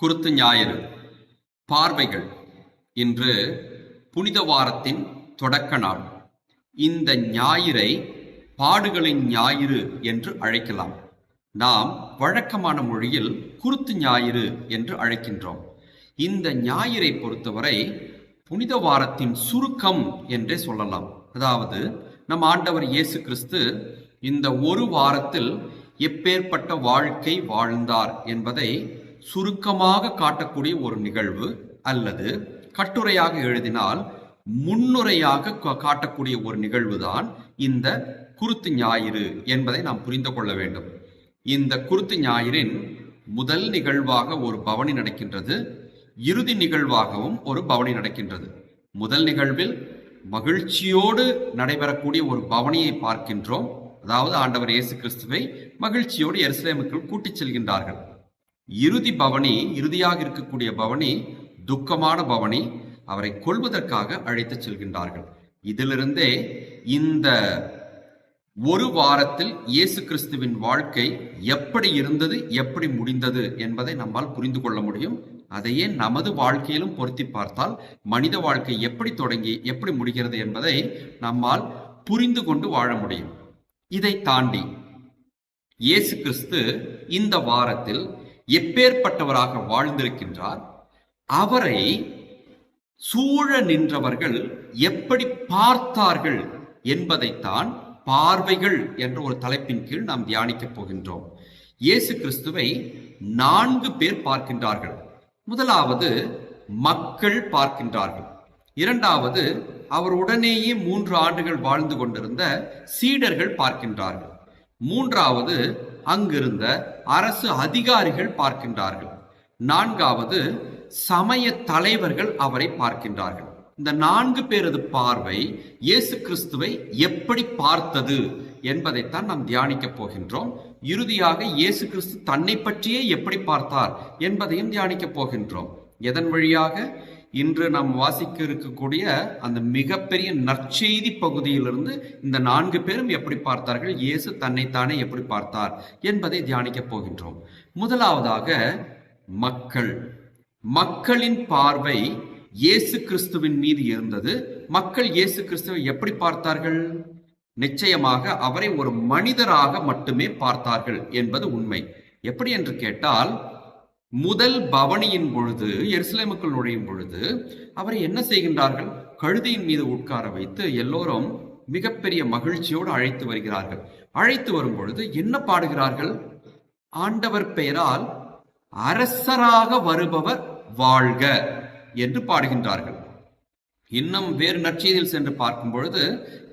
குருத்து ஞாயிறு பார்வைகள் இன்று புனித வாரத்தின் தொடக்க நாள். இந்த ஞாயிறை பாடுகளின் ஞாயிறு என்று அழைக்கலாம். நாம் வழக்கமான மொழியில் குருத்து ஞாயிறு என்று அழைக்கின்றோம். இந்த ஞாயிறை பொறுத்தவரை புனித வாரத்தின் சுருக்கம் என்றே சொல்லலாம். அதாவது நம் ஆண்டவர் இயேசு கிறிஸ்து இந்த ஒரு வாரத்தில் எப்பேற்பட்ட வாழ்க்கை வாழ்ந்தார் என்பதை சுருக்கமாக காட்டக்கூடிய ஒரு நிகழ்வு அல்லது கட்டுரையாக எழுதினால் முன்னுரையாக கா- காட்டக்கூடிய ஒரு நிகழ்வுதான் இந்த குருத்து ஞாயிறு என்பதை நாம் புரிந்து கொள்ள வேண்டும். இந்த குருத்து ஞாயிறின் முதல் நிகழ்வாக ஒரு பவனி நடக்கின்றது இறுதி நிகழ்வாகவும் ஒரு பவனி நடக்கின்றது. முதல் நிகழ்வில் மகிழ்ச்சியோடு நடைபெறக்கூடிய ஒரு பவனியை பார்க்கின்றோம். அதாவது ஆண்டவர் இயேசு கிறிஸ்துவை மகிழ்ச்சியோடு எருசலேமுக்குள் கூட்டிச் செல்கின்றார்கள். இறுதி பவனி இறுதியாக இருக்கக்கூடிய பவனி துக்கமான பவனி அவரை கொல்வதற்காக அழைத்துச் செல்கின்றார்கள். இதிலிருந்தே இந்த ஒரு வாரத்தில் இயேசு கிறிஸ்துவின் வாழ்க்கை எப்படி இருந்தது எப்படி முடிந்தது என்பதை நம்மால் புரிந்து கொள்ள முடியும். அதையே நமது வாழ்க்கையிலும் பொருத்தி பார்த்தால் மனித வாழ்க்கை எப்படி தொடங்கி எப்படி முடிகிறது என்பதை நம்மால் புரிந்து கொண்டு வாழ முடியும். இதை தாண்டி இயேசு கிறிஸ்து இந்த வாரத்தில் எப்பேற்பட்டவராக வாழ்ந்திருக்கின்றார் அவரை சூழ நின்றவர்கள் எப்படி பார்த்தார்கள் என்பதைத்தான் பார்வைகள் என்ற ஒரு தலைப்பின் கீழ் நாம் தியானிக்கப் போகின்றோம். இயேசு கிறிஸ்துவை நான்கு பேர் பார்க்கின்றார்கள். முதலாவது மக்கள் பார்க்கின்றார்கள். இரண்டாவது அவர் உடனேயே மூன்று ஆண்டுகள் வாழ்ந்து கொண்டிருந்த சீடர்கள் பார்க்கின்றார்கள். மூன்றாவது அங்கிருந்த அரசு அதிகாரிகள் பார்க்கின்றார்கள். நான்காவது சமய தலைவர்கள் அவரை பார்க்கின்றார்கள். இந்த நான்கு பேரது பார்வை இயேசு கிறிஸ்துவை எப்படி பார்த்தது என்பதைத்தான் நாம் தியானிக்கப் போகின்றோம். இறுதியாக இயேசு கிறிஸ்து தன்னை பற்றியே எப்படி பார்த்தார் என்பதையும் தியானிக்கப் போகின்றோம். எதன் வழியாக? இன்று நாம் வாசிக்க இருக்கக்கூடிய அந்த மிகப்பெரிய நற்செய்தி பகுதியிலிருந்து இந்த நான்கு பேரும் எப்படி பார்த்தார்கள்? இயேசு தன்னைத்தானே எப்படி பார்த்தார் என்பதை தியானிக்கப் போகின்றோம். முதலாவதாக மக்கள். மக்களின் பார்வை இயேசு கிறிஸ்துவின் மீது இருந்தது. மக்கள் இயேசு கிறிஸ்துவை எப்படி பார்த்தார்கள்? நிச்சயமாக அவரை ஒரு மனிதராக மட்டுமே பார்த்தார்கள் என்பது உண்மை. எப்படி என்று கேட்டால் முதல் பவனியின் பொழுது எருசலேமுக்குள் நுழையும் பொழுது அவரை என்ன செய்கின்றார்கள்? கழுதையின் மீது உட்கார வைத்து எல்லோரும் மிகப்பெரிய மகிழ்ச்சியோடு அழைத்து வருகிறார்கள். அழைத்து வரும் பொழுது என்ன பாடுகிறார்கள்? ஆண்டவர் பெயரால் அரசராக வருபவர் வாழ்க என்று பாடுகின்றார்கள். இன்னும் வேறு நற்செய்தியில் சென்று பார்க்கும் பொழுது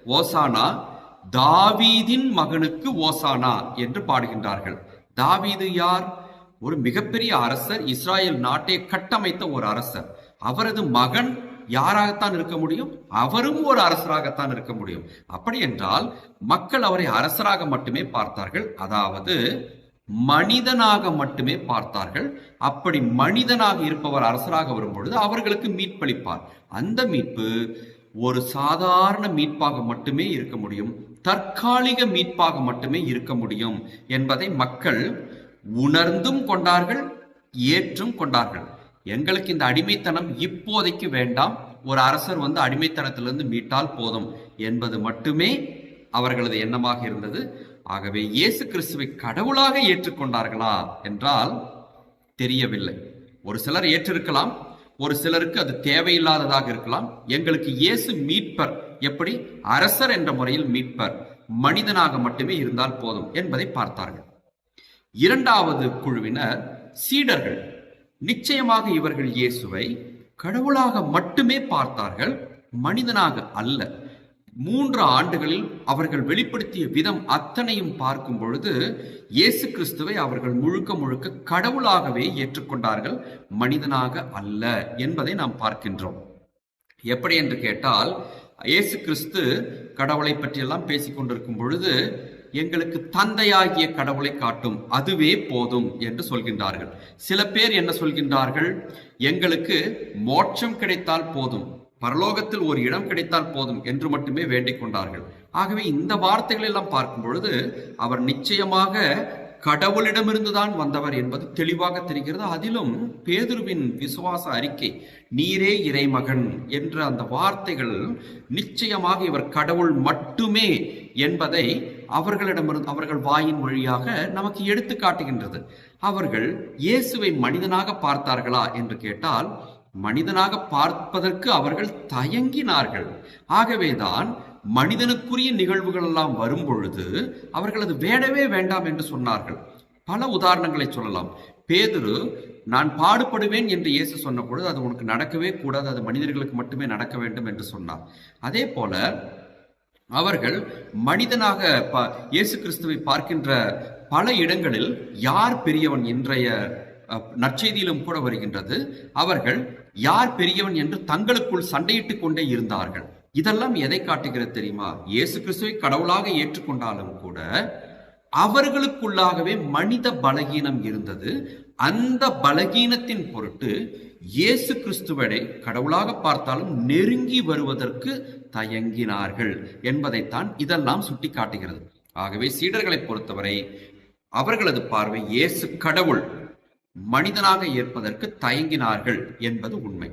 ஓசானா தாவீதின் மகனுக்கு ஓசானா என்று பாடுகின்றார்கள். தாவீது யார்? ஒரு மிகப்பெரிய அரசர் இஸ்ராயேல் நாட்டை கட்டமைத்த ஒரு அரசர். அவரது மகன் யாராகத்தான் இருக்க முடியும்? அவரும் ஒரு அரசராகத்தான் இருக்க முடியும். அப்படி என்றால் மக்கள் அவரை அரசராக மட்டுமே பார்த்தார்கள். அதாவது மனிதனாக மட்டுமே பார்த்தார்கள். அப்படி மனிதனாக இருப்பவர் அரசராக வரும்பொழுது அவர்களுக்கு மீட்பளிப்பார். அந்த மீட்பு ஒரு சாதாரண மீட்பாக மட்டுமே இருக்க முடியும். தற்காலிக மீட்பாக மட்டுமே இருக்க முடியும் என்பதை மக்கள் உணர்ந்தும் கொண்டார்கள் ஏற்றும் கொண்டார்கள். எங்களுக்கு இந்த அடிமைத்தனம் இப்போதைக்கு வேண்டாம். ஒரு அரசர் வந்து அடிமைத்தனத்திலிருந்து மீட்டால் போதும் என்பது மட்டுமே அவர்களது எண்ணமாக இருந்தது. ஆகவே இயேசு கிறிஸ்துவை கடவுளாக ஏற்றுக்கொண்டார்களா என்றால் தெரியவில்லை. ஒரு சிலர் ஏற்றிருக்கலாம் ஒரு சிலருக்கு அது தேவையில்லாததாக இருக்கலாம். எங்களுக்கு இயேசு மீட்பர் எப்படி? அரசர் என்ற முறையில் மீட்பர் மனிதனாக மட்டுமே இருந்தால் போதும் என்பதை பார்த்தார்கள். இரண்டாவது குழுவினர் சீடர்கள். நிச்சயமாக இவர்கள் இயேசுவை கடவுளாக மட்டுமே பார்த்தார்கள் மனிதனாக அல்ல. மூன்று ஆண்டுகளில் அவர்கள் வெளிப்படுத்திய விதம் அத்தனையும் பார்க்கும் பொழுது இயேசு கிறிஸ்துவை அவர்கள் முழுக்க முழுக்க கடவுளாகவே ஏற்றுக்கொண்டார்கள் மனிதனாக அல்ல என்பதை நாம் பார்க்கின்றோம். எப்படி என்று கேட்டால் இயேசு கிறிஸ்து கடவுளை பற்றியெல்லாம் பேசிக்கொண்டிருக்கும் பொழுது எங்களுக்கு தந்தையாகிய கடவுளை காட்டும். அதுவே போதும் என்று சொல்கின்றார்கள். சில பேர் என்ன சொல்கின்றார்கள்? எங்களுக்கு மோட்சம் கிடைத்தால் போதும். பரலோகத்தில் ஒரு இடம் கிடைத்தால் போதும் என்று மட்டுமே வேண்டிக் கொண்டார்கள். ஆகவே இந்த வார்த்தைகளை எல்லாம் பார்க்கும் பொழுது அவர் நிச்சயமாக கடவுளிடமிருந்துதான் வந்தவர் என்பது தெளிவாக தெரிகிறது. அதிலும் பேதுருவின் விசுவாச அறிக்கை நீரே இறைமகன் என்ற அந்த வார்த்தைகள் நிச்சயமாக இவர் கடவுள் மட்டுமே என்பதை அவர்களிடமிருந்து அவர்கள் வாயின் வழியாக நமக்கு எடுத்து காட்டுகின்றது. அவர்கள் இயேசுவை மனிதனாக பார்த்தார்களா என்று கேட்டால் மனிதனாக பார்ப்பதற்கு அவர்கள் தயங்கினார்கள். ஆகவேதான் மனிதனுக்குரிய நிகழ்வுகள் எல்லாம் வரும் பொழுது அவர்கள் அது வேண்டவே வேண்டாம் என்று சொன்னார்கள். பல உதாரணங்களை சொல்லலாம். பேதுரு நான் பாடுபடுவேன் என்று இயேசு சொன்ன பொழுது அது உனக்கு நடக்கவே கூடாது. அது மனிதர்களுக்கு மட்டுமே நடக்க வேண்டும் என்று சொன்னார். அதே போல அவர்கள் மனிதனாக இயேசு கிறிஸ்துவை பார்க்கின்ற பல இடங்களில் யார் பெரியவன் இன்றைய நற்செய்தியிலும் கூட வருகின்றது அவர்கள் யார் பெரியவன் என்று தங்களுக்குள் சண்டையிட்டுக் கொண்டே இருந்தார்கள். இதெல்லாம் எதை காட்டுகிறது தெரியுமா? இயேசு கிறிஸ்துவை கடவுளாக ஏற்றுக்கொண்டாலும் கூட அவர்களுக்குள்ளாகவே மனித பலகீனம் இருந்தது. அந்த பலகீனத்தின் பொருட்டு இயேசு கிறிஸ்துவனை கடவுளாக பார்த்தாலும் நெருங்கி வருவதற்கு தயங்கினார்கள் என்பதைத்தான் இதெல்லாம் சுட்டிக்காட்டுகிறது. ஆகவே சீடர்களை பொறுத்தவரை அவர்களது பார்வை இயேசு கடவுள் மனிதனாக ஏற்பதற்கு தயங்கினார்கள் என்பது உண்மை.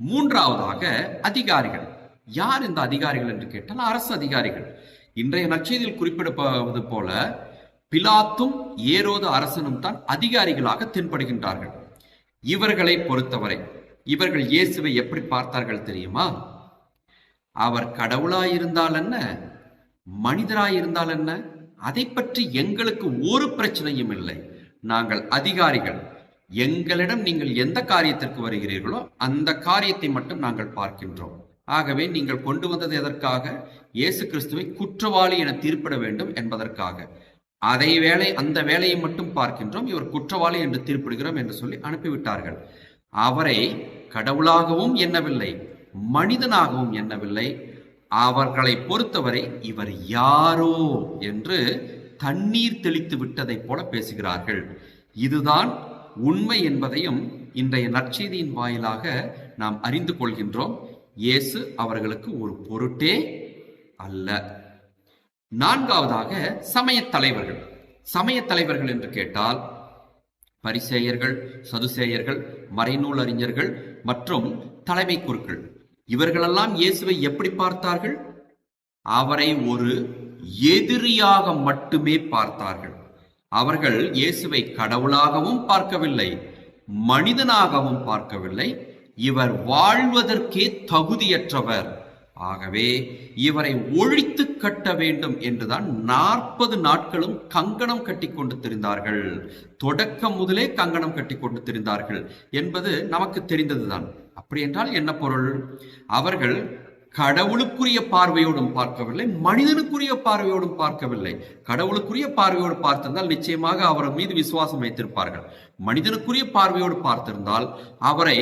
மூன்றாவதாக அதிகாரிகள். யார் இந்த அதிகாரிகள் என்று கேட்டால் அரசு அதிகாரிகள். இன்றைய நற்செய்தியில் குறிப்பிடப்படுவது போல பிலாத்தும் ஏரோது அரசனும் தான் அதிகாரிகளாக தென்படுகின்றார்கள். இவர்களை பொறுத்தவரை இவர்கள் இயேசுவை எப்படி பார்த்தார்கள் தெரியுமா? அவர் கடவுளாயிருந்தால் என்ன மனிதராயிருந்தால் என்ன அதை பற்றி எங்களுக்கு ஒரு பிரச்சனையும் இல்லை. நாங்கள் அதிகாரிகள். எங்களிடம் நீங்கள் எந்த காரியத்திற்கு வருகிறீர்களோ அந்த காரியத்தை மட்டும் நாங்கள் பார்க்கின்றோம். ஆகவே நீங்கள் கொண்டு வந்தது எதற்காக? இயேசு கிறிஸ்துவை குற்றவாளி என தீர்ப்பிட வேண்டும் என்பதற்காக. அதை வேலை அந்த வேலையை மட்டும் பார்க்கின்றோம். இவர் குற்றவாளி என்று தீர்ப்பிடுகிறோம் என்று சொல்லி அனுப்பிவிட்டார்கள். அவரை கடவுளாகவும் எண்ணவில்லை. மனிதனாகவும் எண்ணவில்லை. அவர்களை பொறுத்தவரை இவர் யாரோ என்று தண்ணீர் தெளித்து விட்டதைப் போல பேசுகிறார்கள். இதுதான் உண்மை என்பதையும் இன்றைய நற்செய்தியின் வாயிலாக நாம் அறிந்து கொள்கின்றோம். இயேசு அவர்களுக்கு ஒரு பொருட்டே அல்ல. நான்காவதாக சமயத் தலைவர்கள். சமயத் தலைவர்கள் என்று கேட்டால் பரிசேயர்கள் சதுசேயர்கள் மறைநூல் அறிஞர்கள் மற்றும் தலைமை குருக்கள். இவர்களெல்லாம் இயேசுவை எப்படி பார்த்தார்கள்? அவரை ஒரு எதிரியாக மட்டுமே பார்த்தார்கள். அவர்கள் இயேசுவை கடவுளாகவும் பார்க்கவில்லை மனிதனாகவும் பார்க்கவில்லை. இவர் வாழ்வதற்கே தகுதியற்றவர். ஆகவே இவரை ஒழித்து கட்ட வேண்டும் என்றுதான் நாற்பது நாட்களும் கங்கணம் கட்டி கொண்டு திரிந்தார்கள். தொடக்கம் முதலே கங்கணம் கட்டி கொண்டு திரிந்தார்கள் என்பது நமக்கு தெரிந்ததுதான். அப்படி என்றால் என்ன பொருள்? அவர்கள் கடவுளுக்குரிய பார்வையோடும் பார்க்கவில்லை மனிதனுக்குரிய பார்வையோடும் பார்க்கவில்லை. கடவுளுக்குரிய பார்வையோடு பார்த்திருந்தால் நிச்சயமாக அவர் மீது விசுவாசம் வைத்திருப்பார்கள். மனிதனுக்குரிய பார்வையோடு பார்த்திருந்தால் அவரை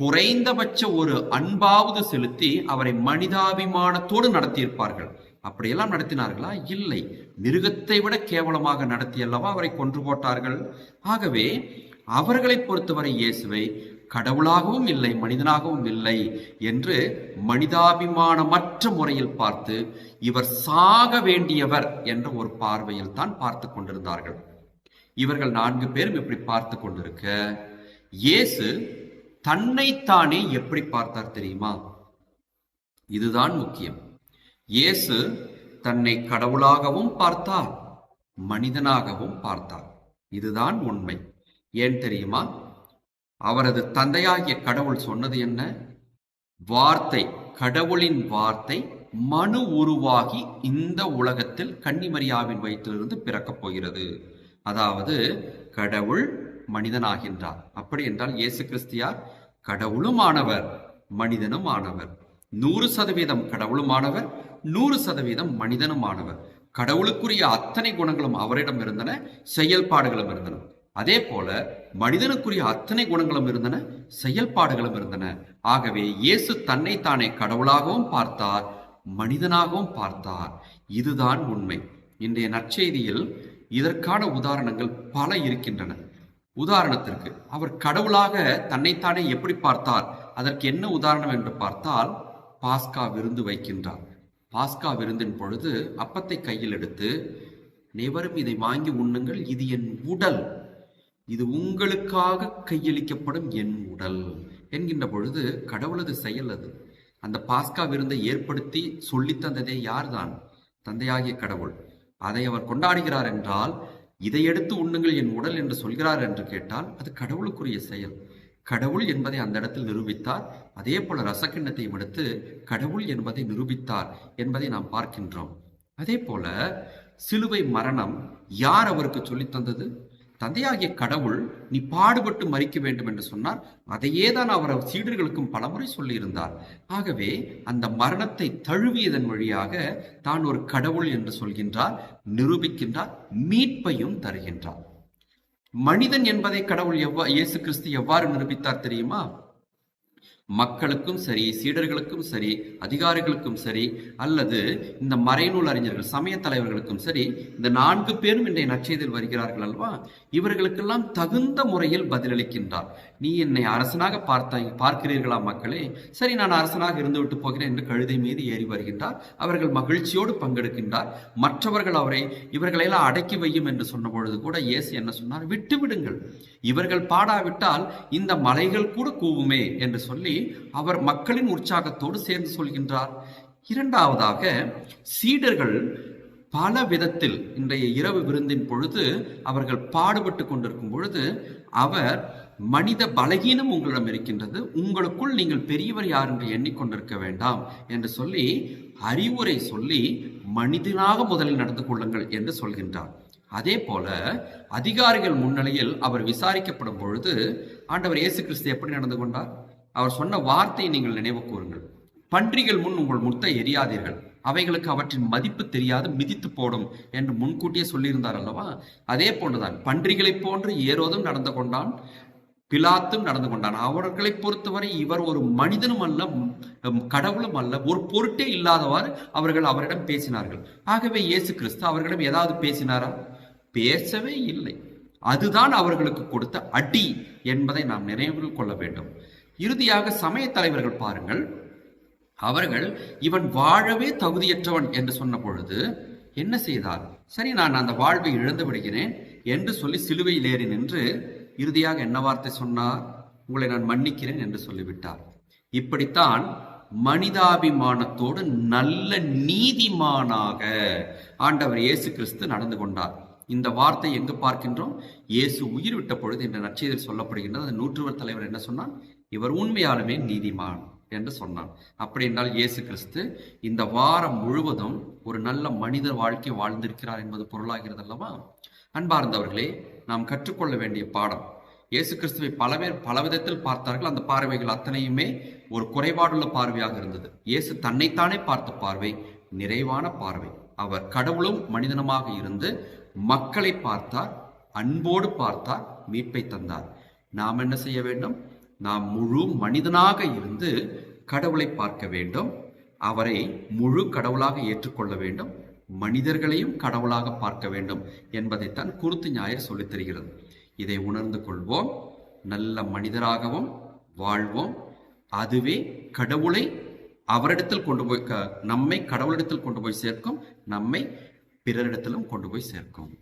குறைந்தபட்ச ஒரு அன்பாவது செலுத்தி அவரை மனிதாபிமானத்தோடு நடத்தியிருப்பார்கள். அப்படியெல்லாம் நடத்தினார்களா? இல்லை. மிருகத்தை விட கேவலமாக நடத்தி அல்லவா அவரை கொன்று போட்டார்கள்? ஆகவே அவர்களை பொறுத்தவரை இயேசுவை கடவுளாகவும் இல்லை மனிதனாகவும் இல்லை என்று மனிதாபிமானமற்ற முறையில் பார்த்து இவர் சாக வேண்டியவர் என்ற ஒரு பார்வையில் தான் பார்த்து கொண்டிருந்தார்கள். இவர்கள் நான்கு பேரும் இப்படி பார்த்து கொண்டிருக்க இயேசு தன்னைத்தானே எப்படி பார்த்தார் தெரியுமா? இதுதான் முக்கியம். இயேசு தன்னை கடவுளாகவும் பார்த்தார் மனிதனாகவும் பார்த்தார். இதுதான் உண்மை. ஏன் தெரியுமா? அவரது தந்தையாகிய கடவுள் சொன்னது என்ன? வார்த்தை கடவுளின் வார்த்தை மனு உருவாகி இந்த உலகத்தில் கன்னிமரியாவின் வயிற்றிலிருந்து பிறக்கப் போகிறது. அதாவது கடவுள் மனிதனாகின்றார். அப்படி என்றால் இயேசு கிறிஸ்தியார் கடவுளும் ஆனவர் மனிதனும் ஆனவர் நூறு சதவீதம் கடவுளும் ஆனவர் நூறு சதவீதம் மனிதனும் ஆனவர் கடவுளுக்குரிய அத்தனை குணங்களும் அவரிடம் இருந்தன செயல்பாடுகளும் இருந்தன. அதே போல மனிதனுக்குரிய அத்தனை குணங்களும் இருந்தன செயல்பாடுகளும் இருந்தன. ஆகவே இயேசு தன்னை தானே கடவுளாகவும் பார்த்தார் மனிதனாகவும் பார்த்தார். இதுதான் உண்மை. இன்றைய நற்செய்தியில் இதற்கான உதாரணங்கள் பல இருக்கின்றன. உதாரணத்திற்கு அவர் கடவுளாக தன்னைத்தானே எப்படி பார்த்தார்? அதற்கு என்ன உதாரணம் என்று பார்த்தால் பாஸ்கா விருந்து வைக்கின்றார். பாஸ்கா விருந்தின் பொழுது அப்பத்தை கையில் எடுத்து நெவரும் இதை வாங்கி உண்ணுங்கள் இது என் உடல். இது உங்களுக்காக கையளிக்கப்படும் என் உடல் என்கின்ற பொழுது கடவுளது செயல் அது. அந்த பாஸ்கா விருந்தை ஏற்படுத்தி சொல்லித் தந்ததே யார்தான்? தந்தையாகிய கடவுள். அதை அவர் கொண்டாடுகிறார் என்றால் இதை எடுத்து உண்ணுங்கள் என் உடல் என்று சொல்கிறார் என்று கேட்டால் அது கடவுளுக்குரிய செயல். கடவுள் என்பதை அந்த இடத்தில் நிரூபித்தார். அதே போல ரசக்கிண்ணத்தையும் எடுத்து கடவுள் என்பதை நிரூபித்தார் என்பதை நாம் பார்க்கின்றோம். அதே போல சிலுவை மரணம் யார் அவருக்கு சொல்லித் தந்தது? தந்தையாகிய கடவுள் நீ பாடுபட்டு மறிக்க வேண்டும் என்று சொன்னார். அதையே தான் அவர் அவர் சீடர்களுக்கும் பலமுறை சொல்லியிருந்தார். ஆகவே அந்த மரணத்தை தழுவியதன் வழியாக தான் ஒரு கடவுள் என்று சொல்கின்றார் நிரூபிக்கின்றார் மீட்பையும் தருகின்றார். மனிதன் என்பதை கடவுள் எவ்வா இயேசு கிறிஸ்து எவ்வாறு நிரூபித்தார் தெரியுமா? மக்களுக்கும் சரி சீடர்களுக்கும் சரி அதிகாரிகளுக்கும் சரி அல்லது இந்த மறைநூல் அறிஞர்கள் சமய தலைவர்களுக்கும் சரி இந்த நான்கு பேரும் இன்றைய நற்செய்தியில் வருகிறார்கள் அல்வா இவர்களுக்கெல்லாம் தகுந்த முறையில் பதிலளிக்கின்றார். நீ என்னை அரசனாக பார்த்தாய் பார்க்கிறீர்களா மக்களே? சரி நான் அரசனாக இருந்து விட்டு போகிறேன் என்று கழுதை மீது ஏறி வருகின்றார். அவர்கள் மகிழ்ச்சியோடு பங்கெடுக்கின்றார். மற்றவர்கள் அவரை இவர்களையெல்லாம் அடக்கி வையும் என்று சொன்ன பொழுது கூட இயேசு என்ன சொன்னார்? விட்டு விடுங்கள் இவர்கள் பாடாவிட்டால் இந்த மலைகள் கூட கூவுமே என்று சொல்லி அவர் மக்களின் உற்சாகத்தோடு சேர்ந்து சொல்கின்றார். இரண்டாவதாக சீடர்கள் பல விதத்தில் இன்றைய இரவு விருந்தின் பொழுது அவர்கள் பாடுபட்டு கொண்டிருக்கும் பொழுது அவர் மனித பலகீனம் உங்களிடம் இருக்கின்றது. உங்களுக்குள் நீங்கள் பெரியவர் யார் என்று எண்ணிக்கொண்டிருக்க வேண்டாம் என்று சொல்லி அறிவுரை சொல்லி மனிதனாக முதலில் நடந்து கொள்ளுங்கள் என்று சொல்கின்றார். அதே போல அதிகாரிகள் முன்னிலையில் அவர் விசாரிக்கப்படும் பொழுது ஆண்டவர் இயேசு கிறிஸ்து எப்படி நடந்து கொண்டார்? அவர் சொன்ன வார்த்தையை நீங்கள் நினைவு கூறுங்கள். பன்றிகள் முன் உங்கள் முத்தை எரியாதீர்கள். அவைகளுக்கு அவற்றின் மதிப்பு தெரியாது மிதித்து போடும் என்று முன்கூட்டியே சொல்லியிருந்தார் அல்லவா? அதே போன்றுதான் பன்றிகளைப் போன்று ஏரோதும் நடந்து கொண்டான் பிலாத்தும் நடந்து கொண்டான். அவர்களை பொறுத்தவரை இவர் ஒரு மனிதனும் அல்ல கடவுளும் அல்ல. ஒரு பொருட்டே இல்லாதவாறு அவர்கள் அவரிடம் பேசினார்கள். ஆகவே இயேசு கிறிஸ்து அவர்களிடம் ஏதாவது பேசினாரா? பேசவே இல்லை. அதுதான் அவர்களுக்கு கொடுத்த அடி என்பதை நாம் நினைவில் கொள்ள வேண்டும். இறுதியாக சமய தலைவர்கள் பாருங்கள். அவர்கள் இவன் வாழவே தகுதியற்றவன் என்று சொன்ன பொழுது என்ன செய்தார்? சரி நான் அந்த வாழ்வை இழந்து விடுகிறேன் என்று சொல்லி சிலுவையில் ஏறி நின்று இறுதியாக என்ன வார்த்தை சொன்னார்? உங்களை நான் மன்னிக்கிறேன் என்று சொல்லிவிட்டார். இப்படித்தான் மனிதாபிமானத்தோடு நல்ல நீதிமானாக ஆண்டவர் இயேசு கிறிஸ்து நடந்து கொண்டார். இந்த வார்த்தை எங்கு பார்க்கின்றோம்? இயேசு உயிர் விட்ட பொழுது என்ற நற்செய்தியில் சொல்லப்படுகின்றது. அந்த நூற்றுவர் தலைவர் என்ன சொன்னார்? இவர் உண்மையாலுமே நீதிமான் என்று சொன்னான். அப்படி என்றால் இயேசு கிறிஸ்து இந்த வாரம் முழுவதும் ஒரு நல்ல மனித வாழ்க்கை வாழ்ந்திருக்கிறார் என்பது பொருளாகிறது அல்லவா? அன்பார்ந்தவர்களே நாம் கற்றுக்கொள்ள வேண்டிய பாடம். இயேசு கிறிஸ்துவை பல பேர் பல விதத்தில் பார்த்தார்கள். அந்த பார்வைகள் அத்தனையுமே ஒரு குறைபாடுள்ள பார்வையாக இருந்தது. இயேசு தன்னைத்தானே பார்த்த பார்வை நிறைவான பார்வை. அவர் கடவுளும் மனிதனமாக இருந்து மக்களை பார்த்தார் அன்போடு பார்த்தார் மீட்பை தந்தார். நாம் என்ன செய்ய வேண்டும்? நாம் முழு மனிதனாக இருந்து கடவுளை பார்க்க வேண்டும். அவரை முழு கடவுளாக ஏற்றுக்கொள்ள வேண்டும். மனிதர்களையும் கடவுளாக பார்க்க வேண்டும் என்பதைத்தான் குருத்து ஞாயிறு சொல்லித் தருகிறது. இதை உணர்ந்து கொள்வோம். நல்ல மனிதராகவும் வாழ்வோம். அதுவே கடவுளை அவரிடத்தில் கொண்டு போய் க- நம்மை கடவுளிடத்தில் கொண்டு போய் சேர்க்கும். நம்மை பிறரிடத்திலும் கொண்டு போய் சேர்க்கும்.